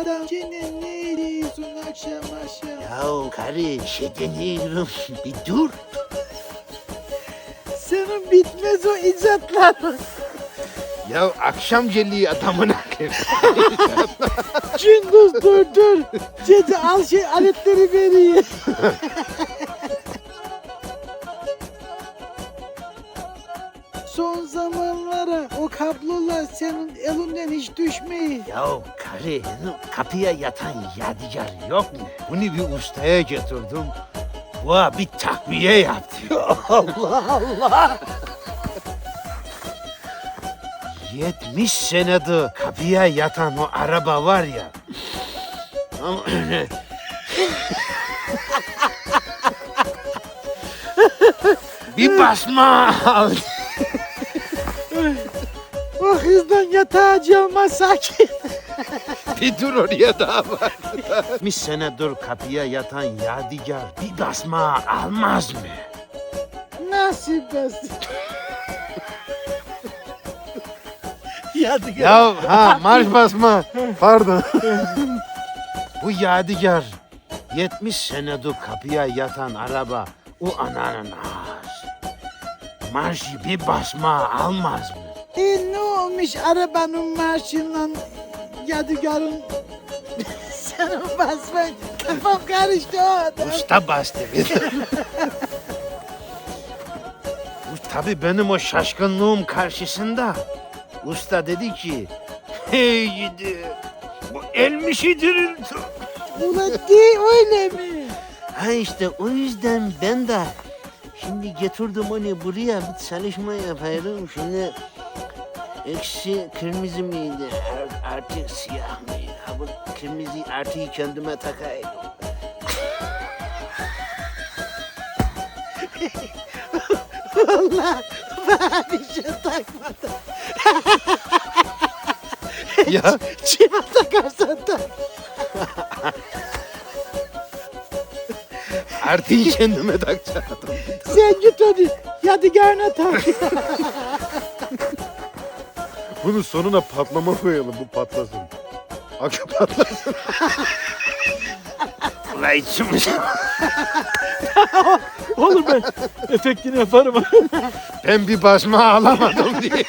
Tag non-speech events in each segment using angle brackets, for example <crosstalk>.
durmadan gene ne akşam akşam? Ya karı şey deniyorum. <laughs> Bir dur. Senin bitmez o icatların. Ya akşam celliği adamına. <laughs> Gündüz dur dur. Gece al şey aletleri vereyim. Son zamanlara o kablolar senin elinden hiç düşmeyi. ya karı kapıya yatan yadigar yok mu? Bunu bir ustaya getirdim. Bu bir takviye yaptı. <laughs> Allah Allah. 70 senedir kapıya yatan o araba var ya. Ama bir basma al. O hızdan yatağa calma sakin. <laughs> Bir dur oraya daha var. <laughs> 70 senedir kapıya yatan yadigar bir basma almaz mı? Nasıl basit. <laughs> Yadıgar. Ya ha marş basma. Pardon. Bu yadigar 70 senedir kapıya yatan araba o ananın ağız. Marşı bir basma almaz mı? E ne olmuş arabanın marşından Yadigar'ın senin <laughs> basman kafam karıştı o adam. Usta bastı. Bu tabii benim o şaşkınlığım karşısında. Usta dedi ki, hey gidi, bu elmişi dirildi. Ulan değil öyle mi? Ha işte o yüzden ben de şimdi getirdim onu buraya bir çalışma yapıyorum. Şimdi eksi kırmızı mıydı ar- artık siyah mıydı? Ha bu kırmızı artıyı kendime takayım. Vallahi bana bir şey takmadı. ya <laughs> Çiva takarsan tak. artıyı kendime takacaktım. Sen git hadi Yadigar'ına tak. <laughs> Bunun sonuna patlama koyalım bu patlasın. Akü patlasın. <laughs> Ulan içimiz. <laughs> Olur ben efektini yaparım. <laughs> Ben bir basma alamadım diye.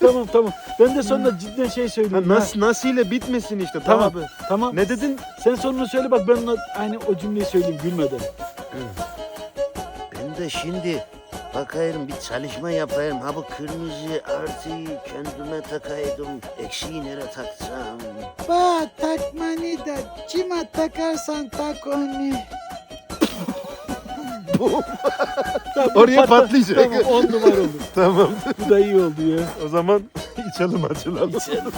tamam tamam. Ben de sonra cidden şey söyleyeyim. Ha, ha. nasıl nasıl ile bitmesin işte. Tamam. Tamam. Tamam. Ne dedin? Sen sonunu söyle bak ben ona aynı o cümleyi söyleyeyim gülmeden. Ben de şimdi bakayım bir çalışma yapayım. Ha bu kırmızı artıyı kendime takaydım. Eksiği nereye taksam? Ba takmanı da kime takarsan tak onu. <laughs> <laughs> Tamam, Oraya patla- patlayacak. Tamam on numara oldu. <laughs> Tamam. Bu da iyi oldu ya. O zaman içelim açılalım. İçelim, açalım.